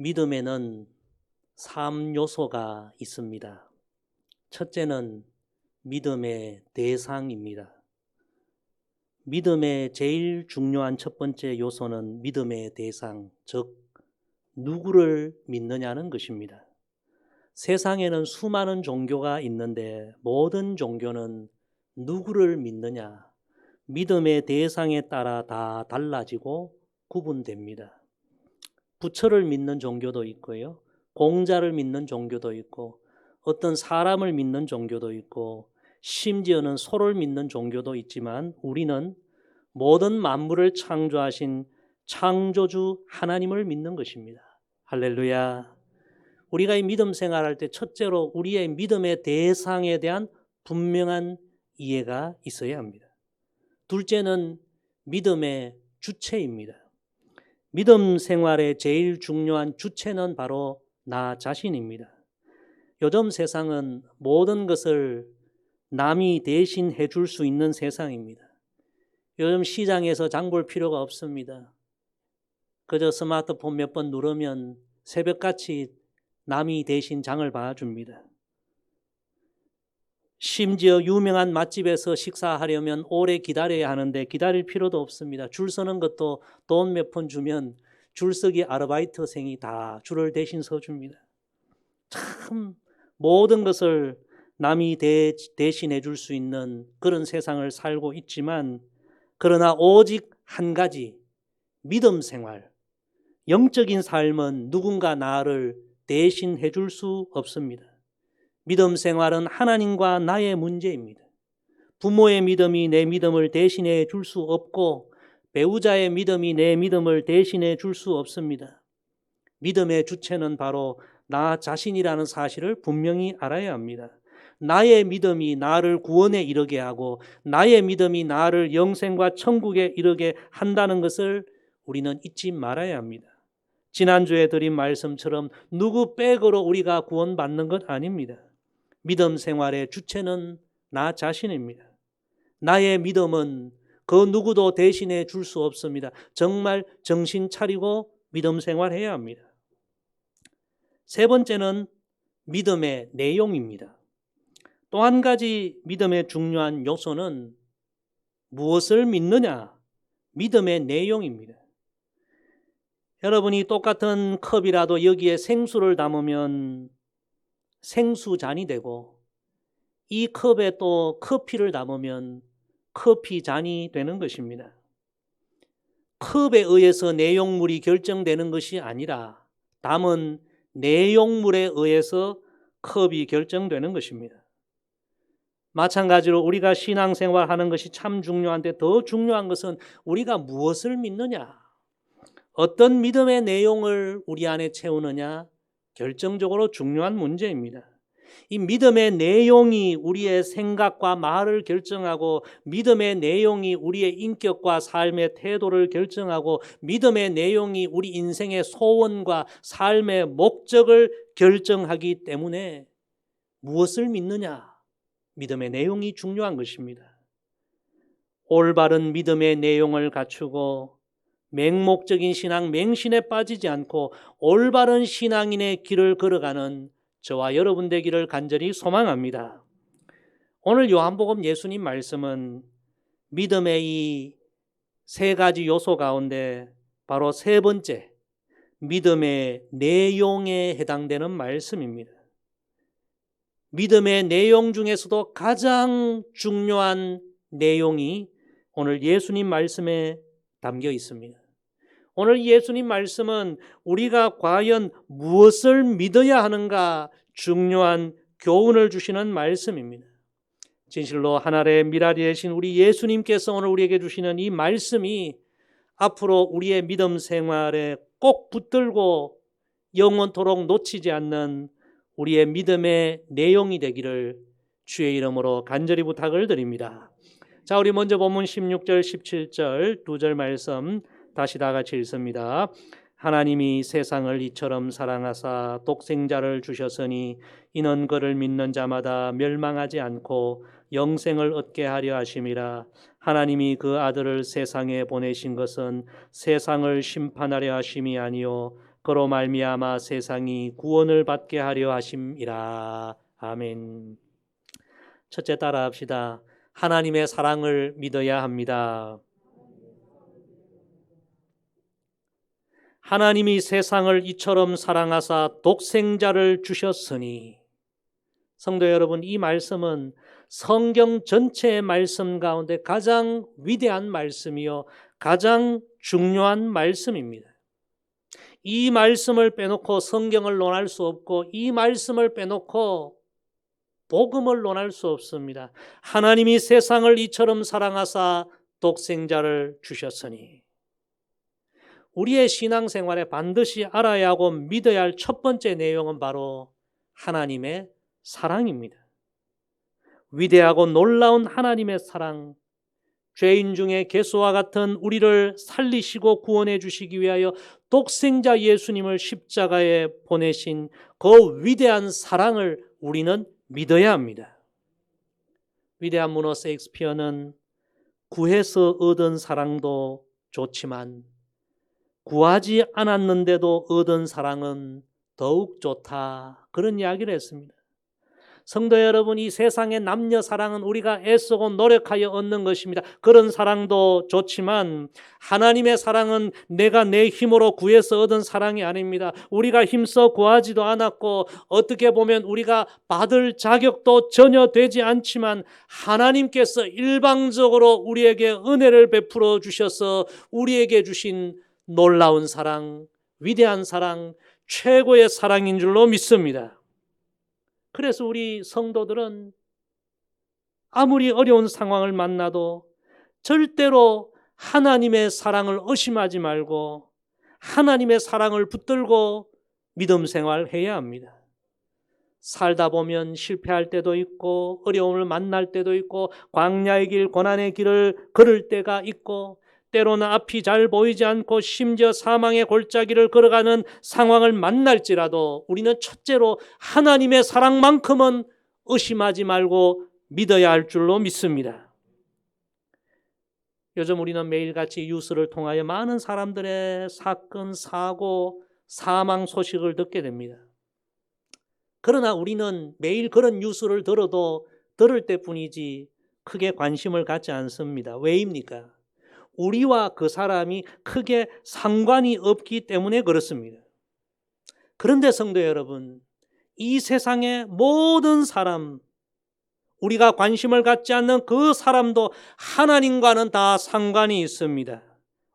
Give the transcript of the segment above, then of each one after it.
믿음에는 3요소가 있습니다. 첫째는 믿음의 대상입니다. 믿음의 제일 중요한 첫 번째 요소는 믿음의 대상, 즉, 누구를 믿느냐는 것입니다. 세상에는 수많은 종교가 있는데 모든 종교는 누구를 믿느냐, 믿음의 대상에 따라 다 달라지고 구분됩니다. 부처를 믿는 종교도 있고요. 공자를 믿는 종교도 있고 어떤 사람을 믿는 종교도 있고 심지어는 소를 믿는 종교도 있지만 우리는 모든 만물을 창조하신 창조주 하나님을 믿는 것입니다. 할렐루야. 우리가 이 믿음 생활할 때 첫째로 우리의 믿음의 대상에 대한 분명한 이해가 있어야 합니다. 둘째는 믿음의 주체입니다. 믿음 생활의 제일 중요한 주체는 바로 나 자신입니다. 요즘 세상은 모든 것을 남이 대신 해줄 수 있는 세상입니다. 요즘 시장에서 장 볼 필요가 없습니다. 그저 스마트폰 몇 번 누르면 새벽같이 남이 대신 장을 봐줍니다. 심지어 유명한 맛집에서 식사하려면 오래 기다려야 하는데 기다릴 필요도 없습니다. 줄 서는 것도 돈 몇 푼 주면 줄서기 아르바이트생이 다 줄을 대신 서줍니다. 참 모든 것을 남이 대, 대신해 줄 수 있는 그런 세상을 살고 있지만 그러나 오직 한 가지 믿음 생활, 영적인 삶은 누군가 나를 대신해 줄 수 없습니다. 믿음 생활은 하나님과 나의 문제입니다. 부모의 믿음이 내 믿음을 대신해 줄 수 없고 배우자의 믿음이 내 믿음을 대신해 줄 수 없습니다. 믿음의 주체는 바로 나 자신이라는 사실을 분명히 알아야 합니다. 나의 믿음이 나를 구원에 이르게 하고 나의 믿음이 나를 영생과 천국에 이르게 한다는 것을 우리는 잊지 말아야 합니다. 지난주에 드린 말씀처럼 누구 백으로 우리가 구원받는 것 아닙니다. 믿음 생활의 주체는 나 자신입니다. 나의 믿음은 그 누구도 대신해 줄 수 없습니다. 정말 정신 차리고 믿음 생활해야 합니다. 세 번째는 믿음의 내용입니다. 또 한 가지 믿음의 중요한 요소는 무엇을 믿느냐? 믿음의 내용입니다. 여러분이 똑같은 컵이라도 여기에 생수를 담으면 생수잔이 되고 이 컵에 또 커피를 담으면 커피 잔이 되는 것입니다. 컵에 의해서 내용물이 결정되는 것이 아니라 담은 내용물에 의해서 컵이 결정되는 것입니다. 마찬가지로 우리가 신앙생활 하는 것이 참 중요한데 더 중요한 것은 우리가 무엇을 믿느냐, 어떤 믿음의 내용을 우리 안에 채우느냐, 결정적으로 중요한 문제입니다. 이 믿음의 내용이 우리의 생각과 말을 결정하고 믿음의 내용이 우리의 인격과 삶의 태도를 결정하고 믿음의 내용이 우리 인생의 소원과 삶의 목적을 결정하기 때문에 무엇을 믿느냐? 믿음의 내용이 중요한 것입니다. 올바른 믿음의 내용을 갖추고 맹목적인 신앙, 맹신에 빠지지 않고 올바른 신앙인의 길을 걸어가는 저와 여러분 되기를 간절히 소망합니다. 오늘 요한복음 예수님 말씀은 믿음의 이 세 가지 요소 가운데 바로 세 번째 믿음의 내용에 해당되는 말씀입니다. 믿음의 내용 중에서도 가장 중요한 내용이 오늘 예수님 말씀에 담겨 있습니다. 오늘 예수님 말씀은 우리가 과연 무엇을 믿어야 하는가 중요한 교훈을 주시는 말씀입니다. 진실로 하나의 미라리이신 우리 예수님께서 오늘 우리에게 주시는 이 말씀이 앞으로 우리의 믿음 생활에 꼭 붙들고 영원토록 놓치지 않는 우리의 믿음의 내용이 되기를 주의 이름으로 간절히 부탁을 드립니다. 자, 우리 먼저 본문 16절, 17절 두 절 말씀 다시 다 같이 읽습니다. 하나님이 세상을 이처럼 사랑하사 독생자를 주셨으니 이는 그를 믿는 자마다 멸망하지 않고 영생을 얻게 하려 하심이라 하나님이 그 아들을 세상에 보내신 것은 세상을 심판하려 하심이 아니요 그로 말미암아 세상이 구원을 받게 하려 하심이라. 아멘. 첫째 따라 합시다. 하나님의 사랑을 믿어야 합니다. 하나님이 세상을 이처럼 사랑하사 독생자를 주셨으니 성도 여러분 이 말씀은 성경 전체의 말씀 가운데 가장 위대한 말씀이요 가장 중요한 말씀입니다. 이 말씀을 빼놓고 성경을 논할 수 없고 이 말씀을 빼놓고 복음을 논할 수 없습니다. 하나님이 세상을 이처럼 사랑하사 독생자를 주셨으니 우리의 신앙생활에 반드시 알아야 하고 믿어야 할 첫 번째 내용은 바로 하나님의 사랑입니다. 위대하고 놀라운 하나님의 사랑, 죄인 중에 개수와 같은 우리를 살리시고 구원해 주시기 위하여 독생자 예수님을 십자가에 보내신 그 위대한 사랑을 우리는 믿어야 합니다. 위대한 문어 세익스피어는 구해서 얻은 사랑도 좋지만 구하지 않았는데도 얻은 사랑은 더욱 좋다. 그런 이야기를 했습니다. 성도 여러분, 이 세상의 남녀 사랑은 우리가 애쓰고 노력하여 얻는 것입니다. 그런 사랑도 좋지만 하나님의 사랑은 내가 내 힘으로 구해서 얻은 사랑이 아닙니다. 우리가 힘써 구하지도 않았고 어떻게 보면 우리가 받을 자격도 전혀 되지 않지만 하나님께서 일방적으로 우리에게 은혜를 베풀어 주셔서 우리에게 주신 놀라운 사랑, 위대한 사랑, 최고의 사랑인 줄로 믿습니다. 그래서 우리 성도들은 아무리 어려운 상황을 만나도 절대로 하나님의 사랑을 의심하지 말고 하나님의 사랑을 붙들고 믿음 생활해야 합니다. 살다 보면 실패할 때도 있고 어려움을 만날 때도 있고 광야의 길 고난의 길을 걸을 때가 있고 때로는 앞이 잘 보이지 않고 심지어 사망의 골짜기를 걸어가는 상황을 만날지라도 우리는 첫째로 하나님의 사랑만큼은 의심하지 말고 믿어야 할 줄로 믿습니다. 요즘 우리는 매일같이 뉴스를 통하여 많은 사람들의 사건, 사고, 사망 소식을 듣게 됩니다. 그러나 우리는 매일 그런 뉴스를 들어도 들을 때 뿐이지 크게 관심을 갖지 않습니다. 왜입니까? 우리와 그 사람이 크게 상관이 없기 때문에 그렇습니다. 그런데 성도 여러분, 이 세상의 모든 사람, 우리가 관심을 갖지 않는 그 사람도 하나님과는 다 상관이 있습니다.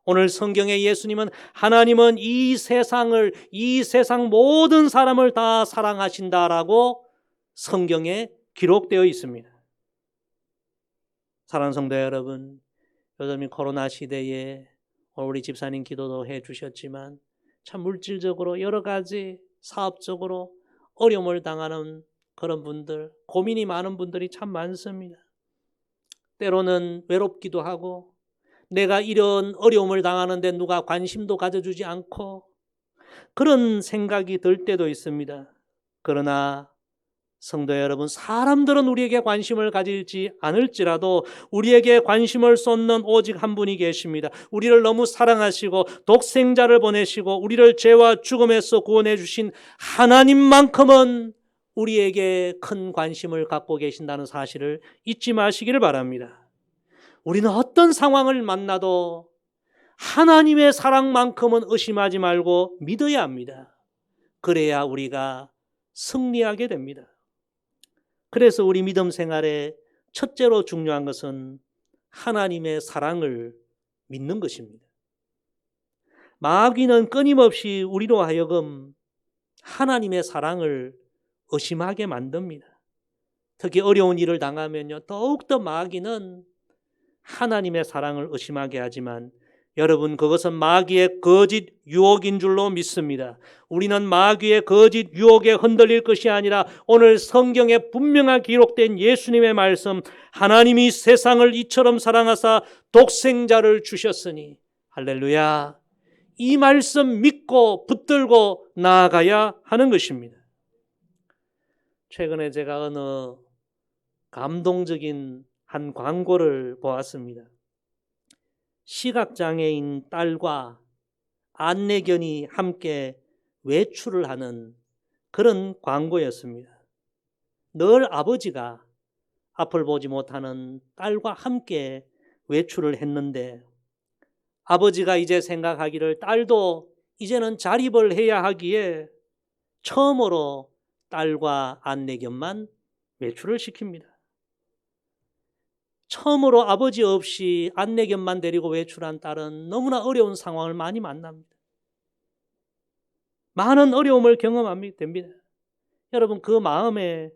오늘 성경에 예수님은 하나님은 이 세상을, 이 세상 모든 사람을 다 사랑하신다라고 성경에 기록되어 있습니다. 사랑하는 성도 여러분, 이 코로나 시대에 우리 집사님 기도도 해 주셨지만 참 물질적으로 여러 가지 사업적으로 어려움을 당하는 그런 분들, 고민이 많은 분들이 참 많습니다. 때로는 외롭기도 하고 내가 이런 어려움을 당하는데 누가 관심도 가져주지 않고 그런 생각이 들 때도 있습니다. 그러나 성도 여러분, 사람들은 우리에게 관심을 가질지 않을지라도 우리에게 관심을 쏟는 오직 한 분이 계십니다. 우리를 너무 사랑하시고 독생자를 보내시고 우리를 죄와 죽음에서 구원해 주신 하나님만큼은 우리에게 큰 관심을 갖고 계신다는 사실을 잊지 마시기를 바랍니다. 우리는 어떤 상황을 만나도 하나님의 사랑만큼은 의심하지 말고 믿어야 합니다. 그래야 우리가 승리하게 됩니다. 그래서 우리 믿음 생활에 첫째로 중요한 것은 하나님의 사랑을 믿는 것입니다. 마귀는 끊임없이 우리로 하여금 하나님의 사랑을 의심하게 만듭니다. 특히 어려운 일을 당하면요. 더욱더 마귀는 하나님의 사랑을 의심하게 하지만 여러분, 그것은 마귀의 거짓 유혹인 줄로 믿습니다. 우리는 마귀의 거짓 유혹에 흔들릴 것이 아니라 오늘 성경에 분명하게 기록된 예수님의 말씀, 하나님이 세상을 이처럼 사랑하사 독생자를 주셨으니, 할렐루야. 이 말씀 믿고 붙들고 나아가야 하는 것입니다. 최근에 제가 어느 감동적인 한 광고를 보았습니다. 시각장애인 딸과 안내견이 함께 외출을 하는 그런 광고였습니다. 늘 아버지가 앞을 보지 못하는 딸과 함께 외출을 했는데 아버지가 이제 생각하기를 딸도 이제는 자립을 해야 하기에 처음으로 딸과 안내견만 외출을 시킵니다. 처음으로 아버지 없이 안내견만 데리고 외출한 딸은 너무나 어려운 상황을 많이 만납니다. 많은 어려움을 경험합니다. 됩니다. 여러분 그 마음에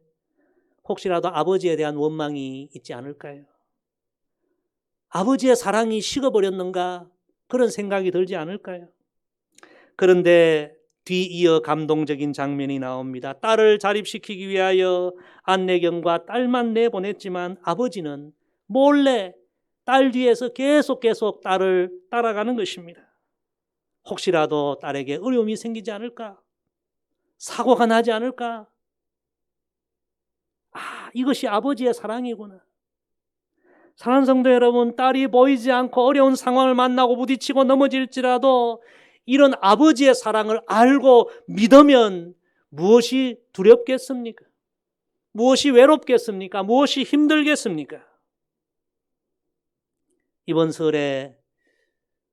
혹시라도 아버지에 대한 원망이 있지 않을까요? 아버지의 사랑이 식어버렸는가 그런 생각이 들지 않을까요? 그런데 뒤이어 감동적인 장면이 나옵니다. 딸을 자립시키기 위하여 안내경과 딸만 내보냈지만 아버지는 몰래 딸 뒤에서 계속 계속 딸을 따라가는 것입니다. 혹시라도 딸에게 어려움이 생기지 않을까? 사고가 나지 않을까? 아, 이것이 아버지의 사랑이구나. 사랑하는 성도 여러분, 딸이 보이지 않고 어려운 상황을 만나고 부딪히고 넘어질지라도 이런 아버지의 사랑을 알고 믿으면 무엇이 두렵겠습니까? 무엇이 외롭겠습니까? 무엇이 힘들겠습니까? 이번 설에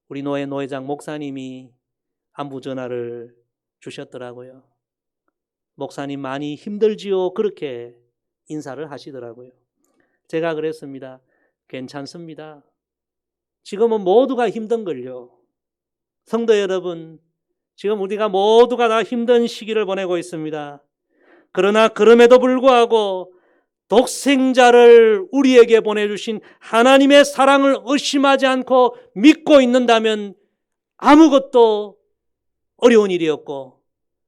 우리 노예 노회장 목사님이 안부 전화를 주셨더라고요. 목사님 많이 힘들지요? 그렇게 인사를 하시더라고요. 제가 그랬습니다. 괜찮습니다. 지금은 모두가 힘든걸요. 성도 여러분, 지금 우리가 모두가 다 힘든 시기를 보내고 있습니다. 그러나 그럼에도 불구하고 독생자를 우리에게 보내주신 하나님의 사랑을 의심하지 않고 믿고 있는다면 아무것도 어려운 일이 없고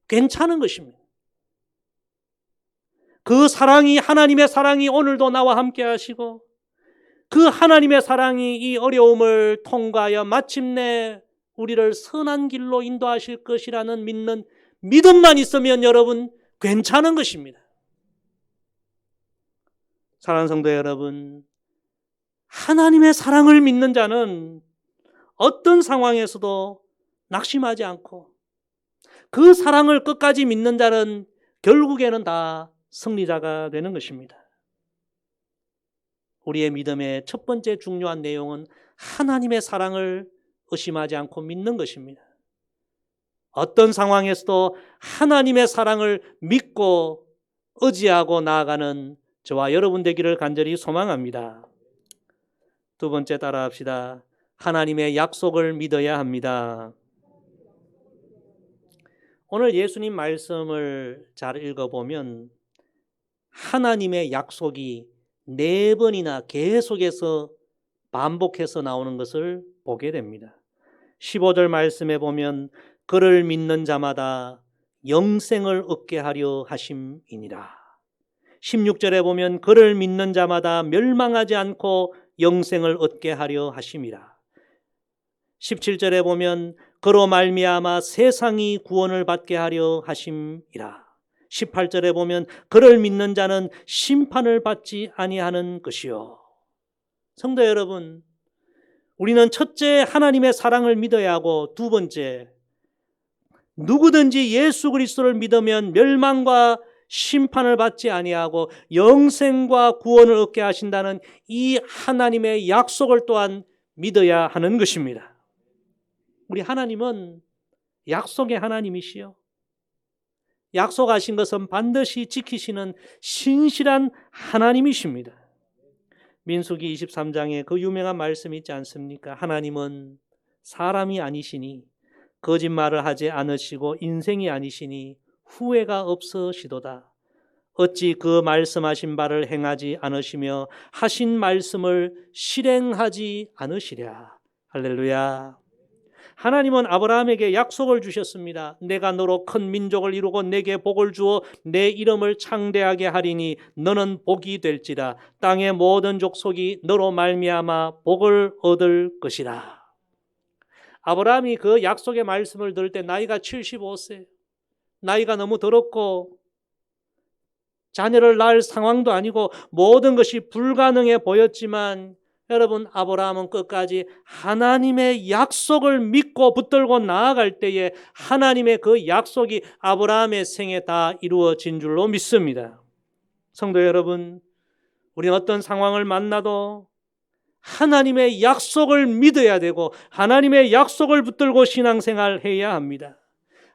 괜찮은 것입니다. 그 사랑이 하나님의 사랑이 오늘도 나와 함께 하시고 그 하나님의 사랑이 이 어려움을 통과하여 마침내 우리를 선한 길로 인도하실 것이라는 믿는 믿음만 있으면 여러분 괜찮은 것입니다. 사랑하는 성도 여러분, 하나님의 사랑을 믿는 자는 어떤 상황에서도 낙심하지 않고 그 사랑을 끝까지 믿는 자는 결국에는 다 승리자가 되는 것입니다. 우리의 믿음의 첫 번째 중요한 내용은 하나님의 사랑을 의심하지 않고 믿는 것입니다. 어떤 상황에서도 하나님의 사랑을 믿고 의지하고 나아가는 저와 여러분 되기를 간절히 소망합니다. 두 번째 따라 합시다. 하나님의 약속을 믿어야 합니다. 오늘 예수님 말씀을 잘 읽어보면 하나님의 약속이 네 번이나 계속해서 반복해서 나오는 것을 보게 됩니다. 15절 말씀에 보면 그를 믿는 자마다 영생을 얻게 하려 하심이니라. 16절에 보면 그를 믿는 자마다 멸망하지 않고 영생을 얻게 하려 하심이라. 17절에 보면 그로 말미암아 세상이 구원을 받게 하려 하심이라. 18절에 보면 그를 믿는 자는 심판을 받지 아니하는 것이요. 성도 여러분, 우리는 첫째 하나님의 사랑을 믿어야 하고 두 번째 누구든지 예수 그리스도를 믿으면 멸망과 심판을 받지 아니하고 영생과 구원을 얻게 하신다는 이 하나님의 약속을 또한 믿어야 하는 것입니다. 우리 하나님은 약속의 하나님이시요. 약속하신 것은 반드시 지키시는 신실한 하나님이십니다. 민수기 23장에 그 유명한 말씀이 있지 않습니까? 하나님은 사람이 아니시니 거짓말을 하지 않으시고 인생이 아니시니 후회가 없으시도다. 어찌 그 말씀하신 바를 행하지 않으시며 하신 말씀을 실행하지 않으시랴. 할렐루야. 하나님은 아브라함에게 약속을 주셨습니다. 내가 너로 큰 민족을 이루고 내게 복을 주어 내 이름을 창대하게 하리니 너는 복이 될지라 땅의 모든 족속이 너로 말미암아 복을 얻을 것이라. 아브라함이 그 약속의 말씀을 들을 때 나이가 75세. 나이가 너무 들었고 자녀를 낳을 상황도 아니고 모든 것이 불가능해 보였지만 여러분 아브라함은 끝까지 하나님의 약속을 믿고 붙들고 나아갈 때에 하나님의 그 약속이 아브라함의 생에 다 이루어진 줄로 믿습니다. 성도 여러분, 우리는 어떤 상황을 만나도 하나님의 약속을 믿어야 되고 하나님의 약속을 붙들고 신앙생활 해야 합니다.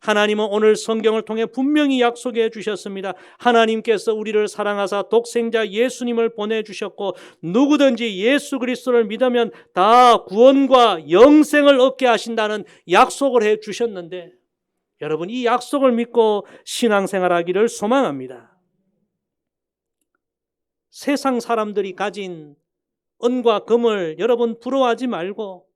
하나님은 오늘 성경을 통해 분명히 약속해 주셨습니다. 하나님께서 우리를 사랑하사 독생자 예수님을 보내 주셨고 누구든지 예수 그리스도를 믿으면 다 구원과 영생을 얻게 하신다는 약속을 해 주셨는데 여러분 이 약속을 믿고 신앙생활하기를 소망합니다. 세상 사람들이 가진 은과 금을 여러분 부러워하지 말고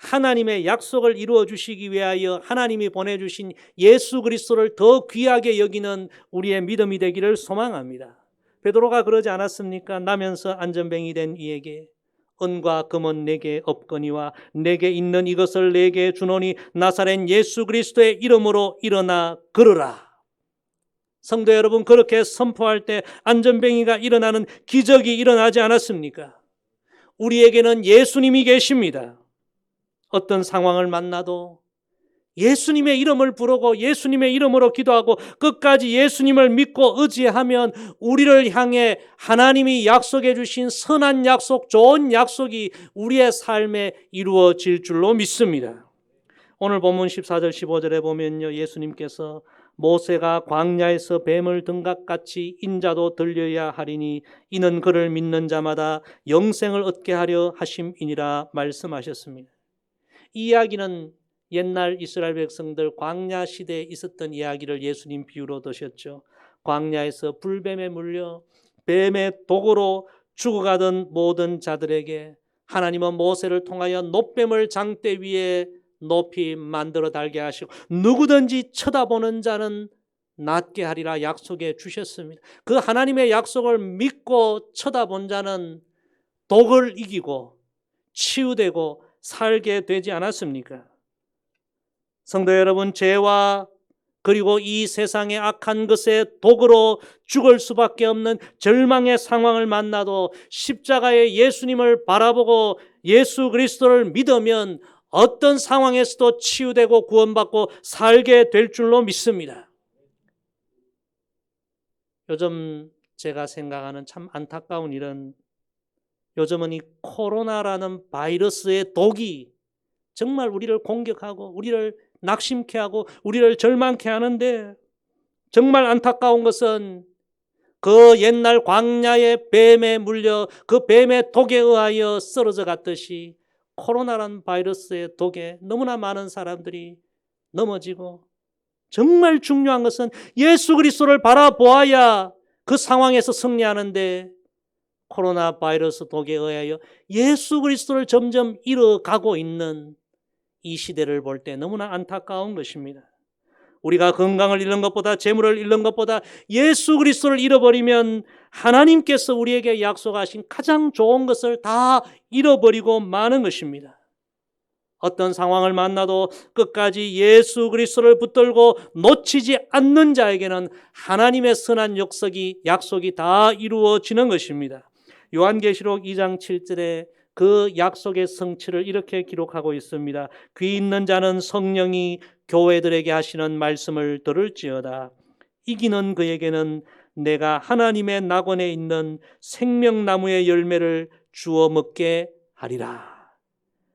하나님의 약속을 이루어 주시기 위하여 하나님이 보내주신 예수 그리스도를 더 귀하게 여기는 우리의 믿음이 되기를 소망합니다. 베드로가 그러지 않았습니까? 나면서 안전뱅이 된 이에게 은과 금은 내게 없거니와 내게 있는 이것을 내게 주노니 나사렛 예수 그리스도의 이름으로 일어나 걸으라. 성도 여러분 그렇게 선포할 때 안전뱅이가 일어나는 기적이 일어나지 않았습니까? 우리에게는 예수님이 계십니다. 어떤 상황을 만나도 예수님의 이름을 부르고 예수님의 이름으로 기도하고 끝까지 예수님을 믿고 의지하면 우리를 향해 하나님이 약속해 주신 선한 약속, 좋은 약속이 우리의 삶에 이루어질 줄로 믿습니다. 오늘 본문 14절 15절에 보면요. 예수님께서 모세가 광야에서 뱀을 등각같이 인자도 들려야 하리니 이는 그를 믿는 자마다 영생을 얻게 하려 하심이니라 말씀하셨습니다. 이 이야기는 옛날 이스라엘 백성들 광야 시대에 있었던 이야기를 예수님 비유로 드셨죠. 광야에서 불뱀에 물려 뱀의 독으로 죽어가던 모든 자들에게 하나님은 모세를 통하여 노뱀을 장대 위에 높이 만들어 달게 하시고 누구든지 쳐다보는 자는 낫게 하리라 약속해 주셨습니다. 그 하나님의 약속을 믿고 쳐다본 자는 독을 이기고 치유되고 살게 되지 않았습니까? 성도 여러분, 죄와 그리고 이 세상의 악한 것에 독으로 죽을 수밖에 없는 절망의 상황을 만나도 십자가의 예수님을 바라보고 예수 그리스도를 믿으면 어떤 상황에서도 치유되고 구원받고 살게 될 줄로 믿습니다. 요즘 제가 생각하는 참 안타까운 일은 요즘은 이 코로나라는 바이러스의 독이 정말 우리를 공격하고 우리를 낙심케 하고 우리를 절망케 하는데 정말 안타까운 것은 그 옛날 광야의 뱀에 물려 그 뱀의 독에 의하여 쓰러져 갔듯이 코로나라는 바이러스의 독에 너무나 많은 사람들이 넘어지고 정말 중요한 것은 예수 그리스도를 바라보아야 그 상황에서 승리하는데 코로나 바이러스 독에 의하여 예수 그리스도를 점점 잃어가고 있는 이 시대를 볼 때 너무나 안타까운 것입니다. 우리가 건강을 잃는 것보다 재물을 잃는 것보다 예수 그리스도를 잃어버리면 하나님께서 우리에게 약속하신 가장 좋은 것을 다 잃어버리고 마는 것입니다. 어떤 상황을 만나도 끝까지 예수 그리스도를 붙들고 놓치지 않는 자에게는 하나님의 선한 역석이 약속이 다 이루어지는 것입니다. 요한계시록 2장 7절에 그 약속의 성취를 이렇게 기록하고 있습니다. 귀 있는 자는 성령이 교회들에게 하시는 말씀을 들을지어다. 이기는 그에게는 내가 하나님의 낙원에 있는 생명나무의 열매를 주어 먹게 하리라.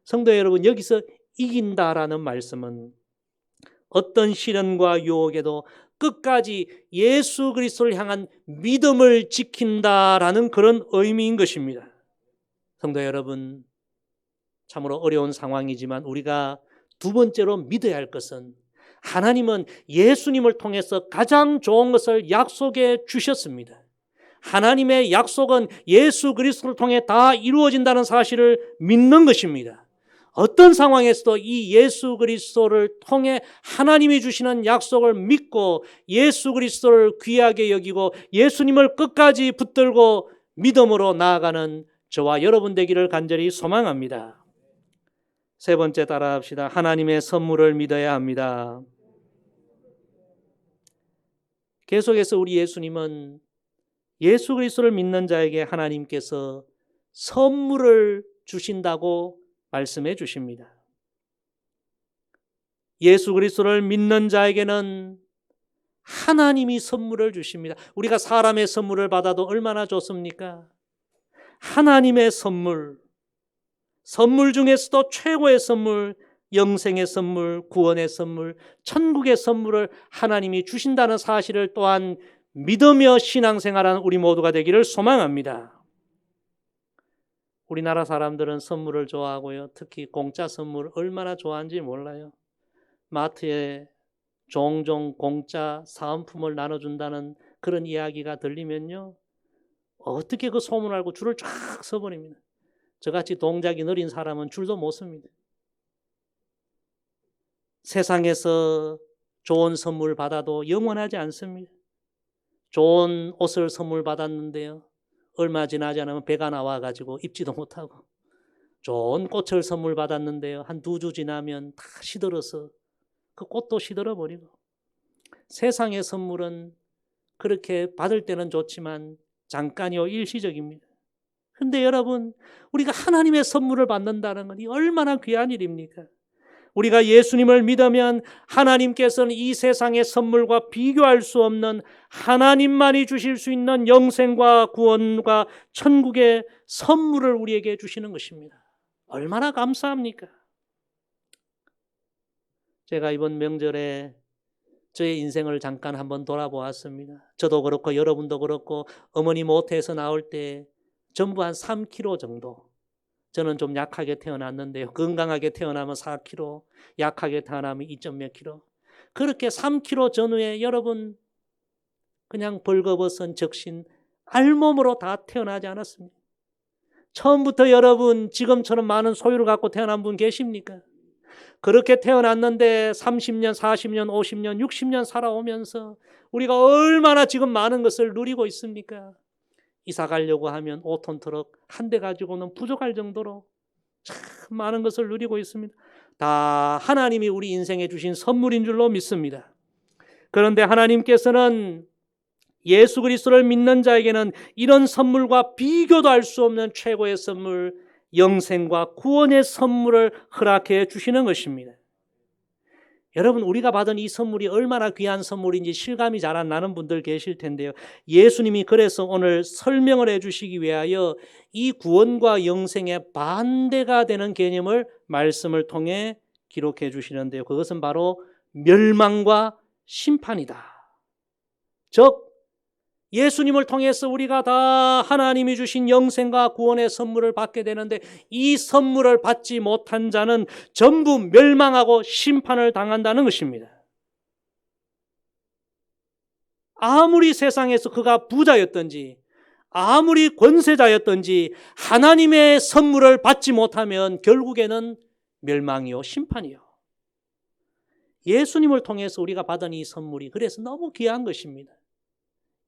성도 여러분, 여기서 이긴다라는 말씀은 어떤 시련과 유혹에도 끝까지 예수 그리스도를 향한 믿음을 지킨다라는 그런 의미인 것입니다. 성도 여러분, 참으로 어려운 상황이지만 우리가 두 번째로 믿어야 할 것은 하나님은 예수님을 통해서 가장 좋은 것을 약속해 주셨습니다. 하나님의 약속은 예수 그리스도를 통해 다 이루어진다는 사실을 믿는 것입니다. 어떤 상황에서도 이 예수 그리스도를 통해 하나님이 주시는 약속을 믿고 예수 그리스도를 귀하게 여기고 예수님을 끝까지 붙들고 믿음으로 나아가는 저와 여러분 되기를 간절히 소망합니다. 세 번째 따라합시다. 하나님의 선물을 믿어야 합니다. 계속해서 우리 예수님은 예수 그리스도를 믿는 자에게 하나님께서 선물을 주신다고 말씀해 주십니다. 예수 그리스도를 믿는 자에게는 하나님이 선물을 주십니다. 우리가 사람의 선물을 받아도 얼마나 좋습니까? 하나님의 선물, 선물 중에서도 최고의 선물, 영생의 선물, 구원의 선물, 천국의 선물을 하나님이 주신다는 사실을 또한 믿으며 신앙생활하는 우리 모두가 되기를 소망합니다. 우리나라 사람들은 선물을 좋아하고요. 특히 공짜 선물 얼마나 좋아하는지 몰라요. 마트에 종종 공짜 사은품을 나눠준다는 그런 이야기가 들리면요. 어떻게 그 소문 알고 줄을 쫙 서버립니다. 저같이 동작이 느린 사람은 줄도 못 섭니다. 세상에서 좋은 선물 받아도 영원하지 않습니다. 좋은 옷을 선물 받았는데요. 얼마 지나지 않으면 배가 나와가지고 입지도 못하고 좋은 꽃을 선물 받았는데요. 한 두 주 지나면 다 시들어서 그 꽃도 시들어 버리고 세상의 선물은 그렇게 받을 때는 좋지만 잠깐이요 일시적입니다. 근데 여러분 우리가 하나님의 선물을 받는다는 것이 얼마나 귀한 일입니까? 우리가 예수님을 믿으면 하나님께서는 이 세상의 선물과 비교할 수 없는 하나님만이 주실 수 있는 영생과 구원과 천국의 선물을 우리에게 주시는 것입니다. 얼마나 감사합니까? 제가 이번 명절에 저의 인생을 잠깐 한번 돌아보았습니다. 저도 그렇고 여러분도 그렇고 어머니 모태에서 나올 때 전부 한 3kg 정도 저는 좀 약하게 태어났는데요. 건강하게 태어나면 4kg, 약하게 태어나면 2.몇 kg. 그렇게 3kg 전후에 여러분 그냥 벌거벗은 적신 알몸으로 다 태어나지 않았습니다. 처음부터 여러분 지금처럼 많은 소유를 갖고 태어난 분 계십니까? 그렇게 태어났는데 30년, 40년, 50년, 60년 살아오면서 우리가 얼마나 지금 많은 것을 누리고 있습니까? 이사 가려고 하면 5톤 트럭 한 대 가지고는 부족할 정도로 참 많은 것을 누리고 있습니다. 다 하나님이 우리 인생에 주신 선물인 줄로 믿습니다. 그런데 하나님께서는 예수 그리스도를 믿는 자에게는 이런 선물과 비교도 할 수 없는 최고의 선물, 영생과 구원의 선물을 허락해 주시는 것입니다. 여러분 우리가 받은 이 선물이 얼마나 귀한 선물인지 실감이 잘 안 나는 분들 계실 텐데요. 예수님이 그래서 오늘 설명을 해 주시기 위하여 이 구원과 영생의 반대가 되는 개념을 말씀을 통해 기록해 주시는데요. 그것은 바로 멸망과 심판이다. 즉 예수님을 통해서 우리가 다 하나님이 주신 영생과 구원의 선물을 받게 되는데 이 선물을 받지 못한 자는 전부 멸망하고 심판을 당한다는 것입니다. 아무리 세상에서 그가 부자였던지 아무리 권세자였던지 하나님의 선물을 받지 못하면 결국에는 멸망이요 심판이요. 예수님을 통해서 우리가 받은 이 선물이 그래서 너무 귀한 것입니다.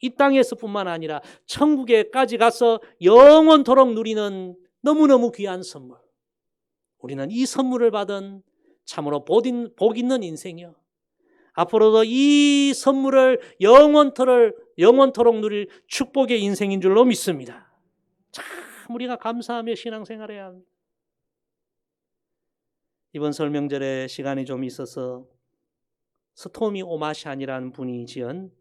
이 땅에서뿐만 아니라 천국에까지 가서 영원토록 누리는 너무너무 귀한 선물. 우리는 이 선물을 받은 참으로 복 있는 인생이요. 앞으로도 이 선물을 영원토록, 영원토록 누릴 축복의 인생인 줄로 믿습니다. 참 우리가 감사하며 신앙생활해야 합니다. 이번 설명절에 시간이 좀 있어서 스토미 오마샨이라는 분이 지은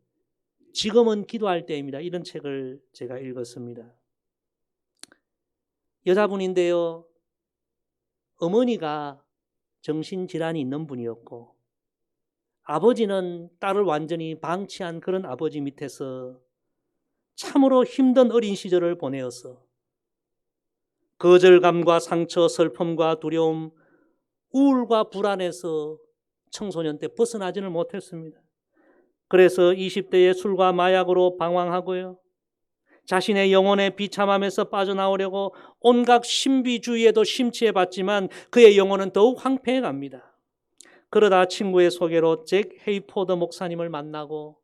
지금은 기도할 때입니다. 이런 책을 제가 읽었습니다. 여자분인데요. 어머니가 정신질환이 있는 분이었고, 아버지는 딸을 완전히 방치한 그런 아버지 밑에서 참으로 힘든 어린 시절을 보내어서 거절감과 상처, 슬픔과 두려움, 우울과 불안에서 청소년 때 벗어나지를 못했습니다. 그래서 20대에 술과 마약으로 방황하고요. 자신의 영혼에 비참함에서 빠져나오려고 온갖 신비주의에도 심취해 봤지만 그의 영혼은 더욱 황폐해 갑니다. 그러다 친구의 소개로 잭 헤이포드 목사님을 만나고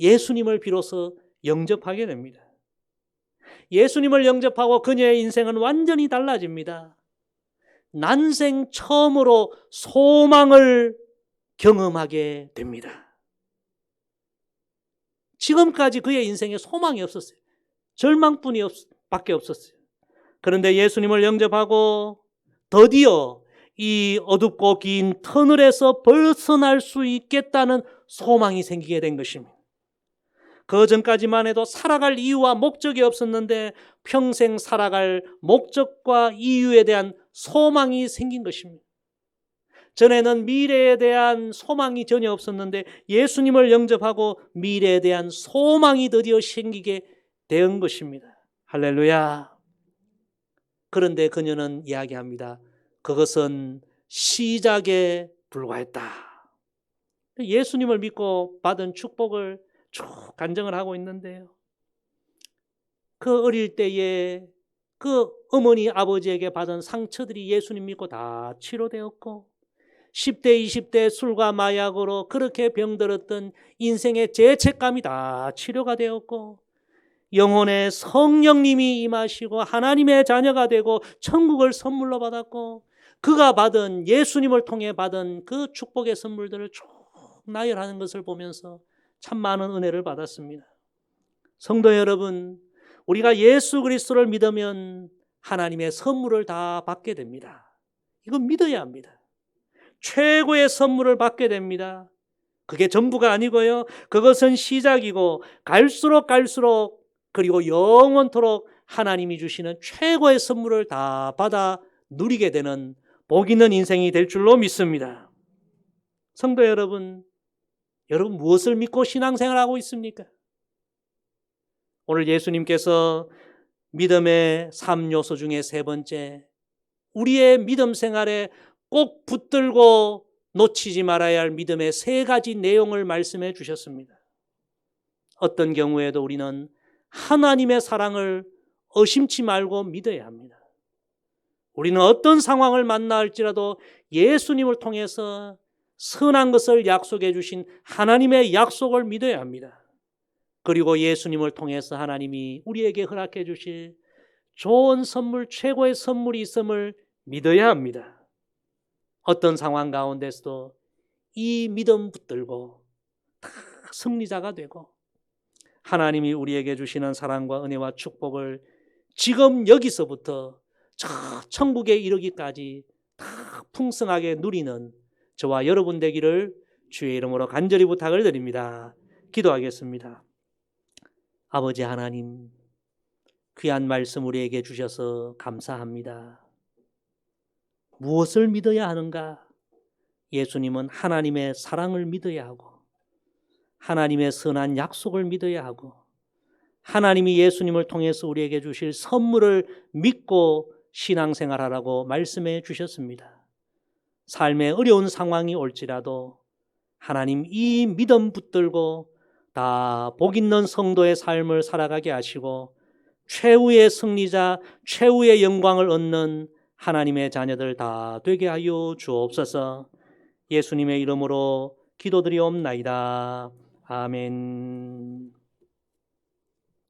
예수님을 비로소 영접하게 됩니다. 예수님을 영접하고 그녀의 인생은 완전히 달라집니다. 난생 처음으로 소망을 경험하게 됩니다. 지금까지 그의 인생에 소망이 없었어요. 절망뿐이 없, 밖에 없었어요. 그런데 예수님을 영접하고 드디어 이 어둡고 긴 터널에서 벗어날 수 있겠다는 소망이 생기게 된 것입니다. 그 전까지만 해도 살아갈 이유와 목적이 없었는데 평생 살아갈 목적과 이유에 대한 소망이 생긴 것입니다. 전에는 미래에 대한 소망이 전혀 없었는데 예수님을 영접하고 미래에 대한 소망이 드디어 생기게 된 것입니다. 할렐루야. 그런데 그녀는 이야기합니다. 그것은 시작에 불과했다. 예수님을 믿고 받은 축복을 쭉 간증을 하고 있는데요. 그 어릴 때에 그 어머니 아버지에게 받은 상처들이 예수님 믿고 다 치료되었고 10대 20대 술과 마약으로 그렇게 병들었던 인생의 죄책감이 다 치료가 되었고 영혼의 성령님이 임하시고 하나님의 자녀가 되고 천국을 선물로 받았고 그가 받은 예수님을 통해 받은 그 축복의 선물들을 쭉 나열하는 것을 보면서 참 많은 은혜를 받았습니다. 성도 여러분, 우리가 예수 그리스도를 믿으면 하나님의 선물을 다 받게 됩니다. 이건 믿어야 합니다. 최고의 선물을 받게 됩니다. 그게 전부가 아니고요. 그것은 시작이고 갈수록 갈수록 그리고 영원토록 하나님이 주시는 최고의 선물을 다 받아 누리게 되는 복 있는 인생이 될 줄로 믿습니다. 성도 여러분, 여러분 무엇을 믿고 신앙생활하고 있습니까? 오늘 예수님께서 믿음의 3요소 중에 세 번째, 우리의 믿음 생활에 꼭 붙들고 놓치지 말아야 할 믿음의 세 가지 내용을 말씀해 주셨습니다. 어떤 경우에도 우리는 하나님의 사랑을 의심치 말고 믿어야 합니다. 우리는 어떤 상황을 만나 할지라도 예수님을 통해서 선한 것을 약속해 주신 하나님의 약속을 믿어야 합니다. 그리고 예수님을 통해서 하나님이 우리에게 허락해 주실 좋은 선물, 최고의 선물이 있음을 믿어야 합니다. 어떤 상황 가운데서도 이 믿음 붙들고 다 승리자가 되고 하나님이 우리에게 주시는 사랑과 은혜와 축복을 지금 여기서부터 저 천국에 이르기까지 다 풍성하게 누리는 저와 여러분 되기를 주의 이름으로 간절히 부탁을 드립니다. 기도하겠습니다. 아버지 하나님, 귀한 말씀 우리에게 주셔서 감사합니다. 무엇을 믿어야 하는가? 예수님은 하나님의 사랑을 믿어야 하고, 하나님의 선한 약속을 믿어야 하고, 하나님이 예수님을 통해서 우리에게 주실 선물을 믿고 신앙생활하라고 말씀해 주셨습니다. 삶의 어려운 상황이 올지라도 하나님 이 믿음 붙들고 다 복 있는 성도의 삶을 살아가게 하시고 최후의 승리자, 최후의 영광을 얻는 하나님의 자녀들 다 되게 하여 주옵소서. 예수님의 이름으로 기도드리옵나이다. 아멘.